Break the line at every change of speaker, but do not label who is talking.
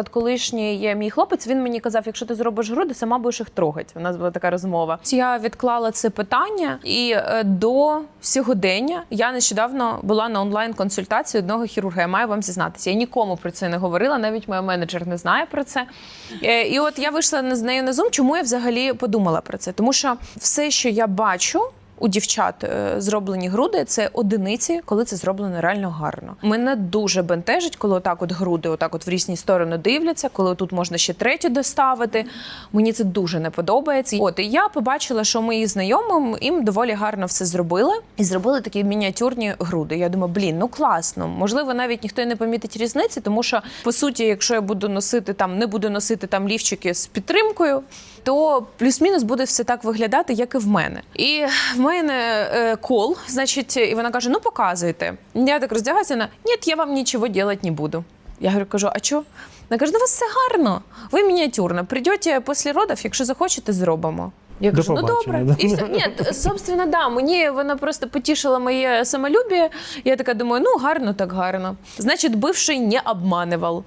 От колишній є мій хлопець, він мені казав, якщо ти зробиш груди, сама будеш їх трогати. У нас була така розмова. Я відклала це питання, і е, до сьогодення я нещодавно була на онлайн-консультації одного хірурга. Я маю вам зізнатися. Я нікому про це не говорила, навіть моя менеджер не знає про це. Е, І от я вийшла з нею на Zoom. Чому я взагалі подумала про це? Тому що все, що я бачу. У дівчат е, зроблені груди це одиниці, коли це зроблено реально гарно. Мене дуже бентежить, коли отак от груди, отак от в різні сторони дивляться, коли тут можна ще третю доставити. Мені це дуже не подобається. От і я побачила, що мої знайомим їм доволі гарно все зробили і зробили такі мініатюрні груди. Я думаю, блін, ну класно. Можливо, навіть ніхто і не помітить різниці, тому що по суті, якщо я буду носити там, не буду носити там лівчики з підтримкою, то плюс-мінус буде все так виглядати, як і в мене. І в мене е, кол, значить, і вона каже: Ну показуйте. Я так роздягаюся, вона ні, я вам нічого робити не буду. Я говорю, кажу, а що? Вона каже, ну у вас все гарно. Ви мініатюрно. Прийдете після родів, якщо захочете, зробимо. Я кажу, ну добре.
да.
І все. Ні, собственно, да. Мені вона просто потішила моє самолюбие. Я така думаю, ну гарно, так гарно. Значить, бивший не обманував.